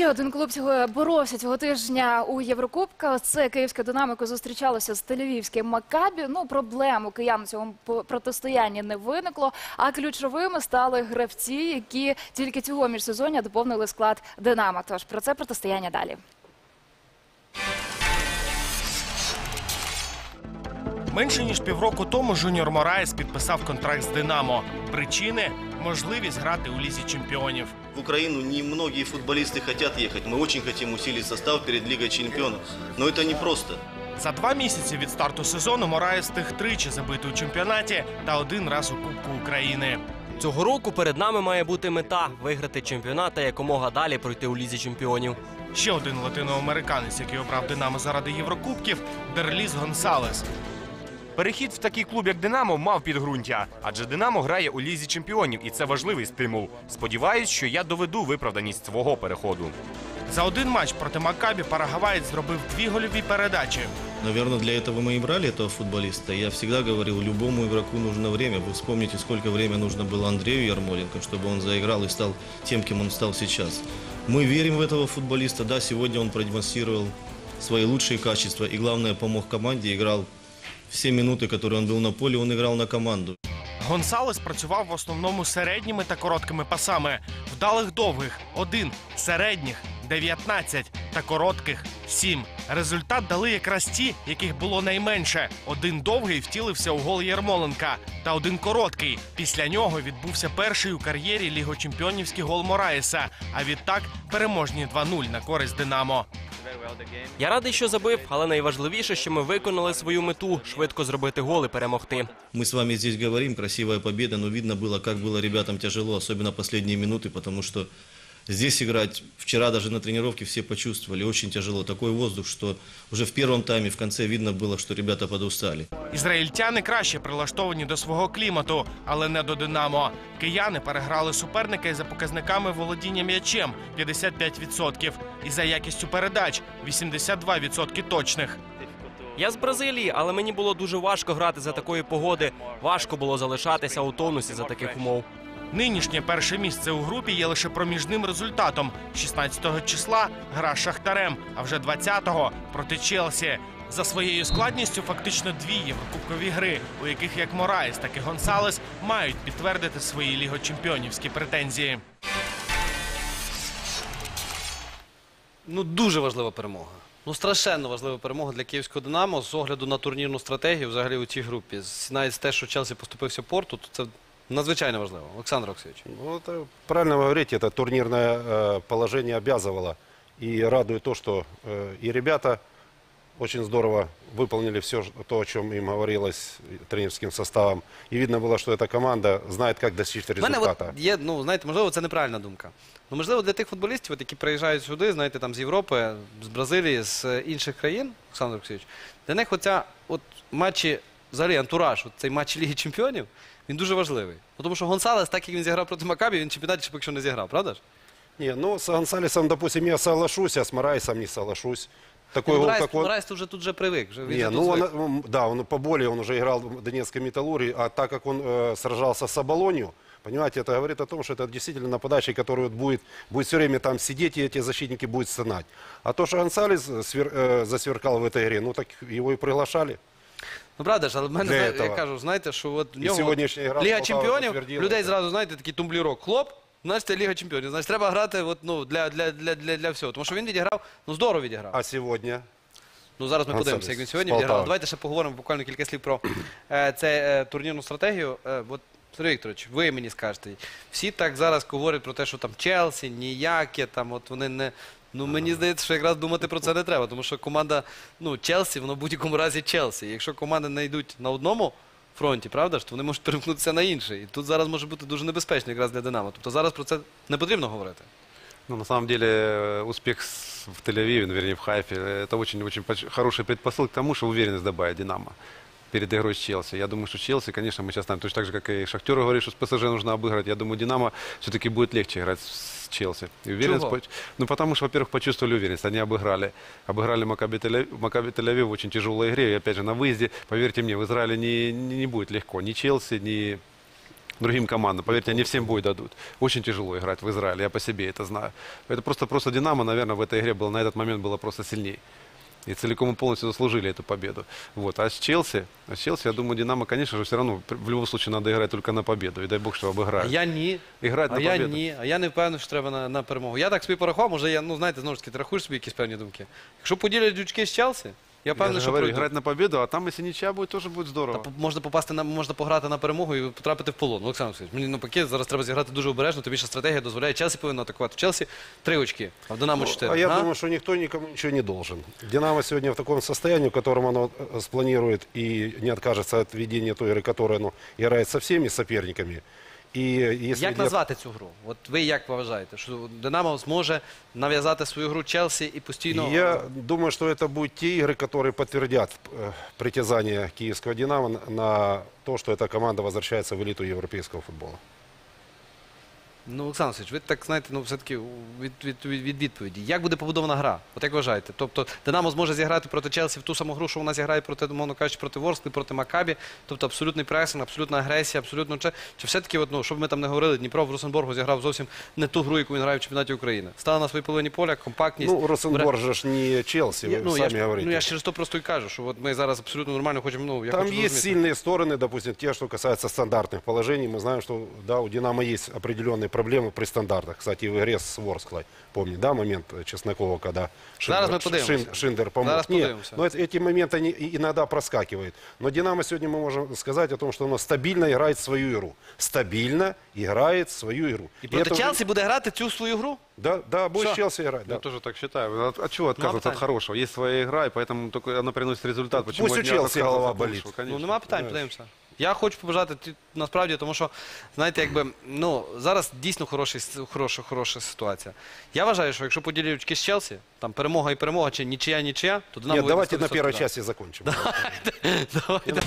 Ще один клуб цього боровся цього тижня у Єврокубках. Це київська динамика зустрічалася з тель-Авівським Макабі. Ну, проблем киян у цьому протистоянні не виникло. А ключовими стали гравці, які тільки цього міжсезоння доповнили склад Динамо. Тож про це протистояння далі. Менше ніж півроку тому Жуніор Мораєс підписав контракт з Динамо. Причини можливість грати у лізі чемпіонів. В Украину немногие футболисты хотят ехать. Мы очень хотим усилить состав перед Лигой чемпионов. Но это непросто. За два місяці від старту сезону Мораєс встиг тричі забити у чемпіонаті та один раз у Кубку України. Цього року перед нами має бути мета виграти чемпіонат та якомога далі пройти у лізі чемпіонів. Ще один латиноамериканець, який обрав Динамо заради Єврокубків, Дерліс Гонсалес. Перехід в такий клуб, як Динамо, мав підґрунтя, адже Динамо грає у лізі чемпіонів, і це важливий стимул. Сподіваюсь, що я доведу виправданість свого переходу. За один матч проти Макабі Парагаваєць зробив дві гольові передачі. Наверное, для этого мы и брали этого футболиста. Я всегда говорил, любому игроку нужно время. Вы вспомните, сколько времени нужно было Андрею Ярмоленко, чтобы он заиграл и стал тем, кем он стал сейчас. Мы верим в этого футболиста. Да, сегодня он продемонстрировал свои лучшие качества. И главное, помог команде, играл все минуты, которые он был на поле, он играл на команду. Гонсалес працював в основному середніми та короткими пасами. Вдалих довгих один, середніх 19 та коротких 7. Результат дали якраз ті, яких було найменше. Один довгий втілився у гол Єрмоленка, та один короткий. Після нього відбувся перший у кар'єрі лігочемпіонівський гол Мораєса. А відтак переможні 2-0 на користь Динамо. Я радий, що забив, але найважливіше, що ми виконали свою мету швидко зробити гол і перемогти. Мы с вами здесь говорим, красивая победа, но видно было, как было ребятам тяжело, особенно последние минуты, потому что здесь играть, вчера даже на тренировке все почувствовали, очень тяжело. Такой воздух, что уже в первом тайме, в конце видно было, что ребята подустали. Ізраїльтяни краще прилаштовані до свого клімату, але не до Динамо. Кияни переграли суперника і за показниками володіння м'ячем 55% і за якістю передач 82% точних. Я з Бразилії, але мені було дуже важко грати за такої погоди. Важко було залишатися у тонусі за таких умов. Нинішнє перше місце у групі є лише проміжним результатом. 16-го числа гра Шахтарем, а вже 20-го проти Челсі. За своєю складністю фактично дві єврокубкові гри, у яких як Мораєс, так і Гонсалес мають підтвердити свої лігочемпіонівські претензії. Ну, дуже важлива перемога. Ну, страшенно важлива перемога для київського Динамо з огляду на турнірну стратегію взагалі у цій групі. Навіть те, що Челсі поступився порту, то це надзвичайно важливо. Олександр Олексійович. Ну, это правильно вы говорите, это турнирное э, положение обязывало. И радует то, что э, и ребята очень здорово выполнили все то, о чем им говорилось тренерским составом. И видно было, что эта команда знает, как достичь У мене результата. от є, ну знаєте, можливо, це неправильна думка. Ну, можливо, для тих футболістів, от, які приїжджають сюди, знаєте, там з Європи, з Бразилії, з е, інших країн, Олександр Олексійович, для них оця от матчі, взагалі антураж, от цей матч Ліги Чемпіонів, він дуже важливий. Ну, тому що Гонсалес, так як він зіграв проти Макабі, він в чемпіонаті ще поки що не зіграв, правда ж? Не, ну, с Гонсалесом, допустим, я соглашусь, а с Морайсом не соглашусь. Такой гол, Морайс, как он... Морайс вже тут вже привик. Вже, він Не, же ну тут он, звик. м, да, он по боли, он уже играл в Донецкой металлургии, а так как он э, сражался с Абалонью, понимаете, это говорит о том, что это действительно нападающий, который вот будет, будет все время там сидеть, и эти защитники будут стонать. А то, что Гонсалес свер- э, засверкал в этой игре, ну так его и приглашали. Ну правда ж, але в мене Для я этого. кажу, знаєте, що от в нього сьогоднішня гра з Ліга Полтавою Чемпіонів, підтвердила людей це. зразу, знаєте, такий тумблірок. Хлоп, значить Ліга Чемпіонів. Значить, треба грати от, ну, для, для, для, для, для всього. Тому що він відіграв, ну здорово відіграв. А сегодня? Ну зараз ми Гонсалес подивимося, як він сьогодні з відіграв. Давайте ще поговоримо буквально кілька слів про е, це, е, турнірну стратегію. Е, от, Сергій Вікторович, ви мені скажете, всі так зараз говорять про те, що там Челсі, ніяке, там от вони не. Ну мені здається, що якраз думати про це не треба, тому що команда, ну, Челсі, воно в будь-якому разі Челсі. Якщо команди не йдуть на одному фронті, правда ж, то вони можуть перемкнутися на інший. І тут зараз може бути дуже небезпечно якраз для Динамо. Тобто зараз про це не потрібно говорити. Ну, на самом деле, э, успех с- в Тель-Авиве, ну, вернее, в Хайфе, это очень-очень поч- хороший предпосыл к тому, что уверенность добавит «Динамо» перед игрой с Челси. Я думаю, что Челси, конечно, мы сейчас знаем, точно так же, как и Шахтер говорит, что с ПСЖ нужно обыграть. Я думаю, Динамо все-таки будет легче играть с Челси. И уверенность, Чего? поч- ну, потому что, во-первых, почувствовали уверенность. Они обыграли. Обыграли Макаби Тель-Авив, Макаби Тель-Авив в очень тяжелой игре. И, опять же, на выезде, поверьте мне, в Израиле не, не, не будет легко. Ни Челси, ни другим командам. Поверьте, не всем бой дадут. Очень тяжело играть в Израиле, я по себе это знаю. Это просто, просто Динамо, наверное, в этой игре было, на этот момент было просто сильней. И целиком и полностью заслужили эту победу. Вот. А с Челси, а с Челси, я думаю, Динамо, конечно же, все равно в любом случае надо играть только на победу. И дай бог, что А обыграют. я ні. Играть А на я победу. ні. А я не впевнений, що треба на, на перемогу. Я так собі порахував, може я, ну знаєте, знову ж таки, ти рахуєш собі якісь певні думки. Якщо поділять дючки з Челсі, я Я що говорю, играть на победу, а там, если ничья будет, тоже будет здорово. по- можна попасти на можна пограти на перемогу і потрапити в полон. Олександр Олексійович, мені навпаки зараз треба зіграти дуже обережно. Тобі ще стратегія дозволяє. Челсі повинен атакувати. В Челсі три очки, а в Динамо чотири. А я Га? думаю, что никто никому ничего не должен. Динамо сегодня в таком состоянии, в котором оно э, спланирует и не откажется от ведения той игры, которую оно играет со всеми соперниками. И если Як для- назвати цю гру? От ви як вважаєте, що Динамо зможе нав'язати свою гру Челсі і постійно Я думаю, что это будут те игры, которые подтвердят э, притязание киевского «Динамо» на- на то, что эта команда возвращается в элиту европейского футбола. Ну, Олександр Васильович, ви так знаєте, ну все-таки від, від, від, від відповіді. Як буде побудована гра? От як вважаєте? Тобто Динамо зможе зіграти проти Челсі в ту саму гру, що вона зіграє проти, мовно кажучи, проти Ворскли, проти Макабі. Тобто абсолютний пресинг, абсолютна агресія, абсолютно чи, чи все-таки, от, ну, щоб ми там не говорили, Дніпро в Росенборгу зіграв зовсім не ту гру, яку він грає в чемпіонаті України. Стала на своїй половині поля, компактність. Ну, Росенборг же ж не Челси, Я- вы ну, я, сами ж- говорите. ну, я ж через то просто і кажу, що от ми зараз абсолютно нормально хочемо. Ну, я Там хочу есть зрозуміти. сильные стороны, допустим, те, что касается стандартных положений. Мы знаем, что да, у «Динамо» есть определенные проблемы при стандартах. Кстати, в игре с Ворсклой. Помни, да, момент э, Чеснокова, когда Зараз ми Шин- Шиндер помог. Зараз Нет, но это- эти моменты они и- иногда проскакивают. Но «Динамо» сегодня мы можем сказать о том, что оно стабильно играет свою игру. Стабильно играет свою игру. І И проти это уже- Челсі буде грати цю свою гру? Да, да, будет Всё. с Челси играть. Да. Я тоже так считаю. От, от чего отказываться питань. от хорошего? Есть своя игра, и поэтому только она приносит результат. Почему Пусть у Челси голова болит. Ну, нема питань, подивимося. Я хочу побажати ті- насправді, тому що, знаєте, якби ну зараз дійсно хороша, хороша, хороша ситуація. Я вважаю, що якщо поділять очки з Челсі, там перемога і перемога, чи нічия, нічия, то Динамо Нет, вийде давайте на 100% первой да. части закончим. Давайте.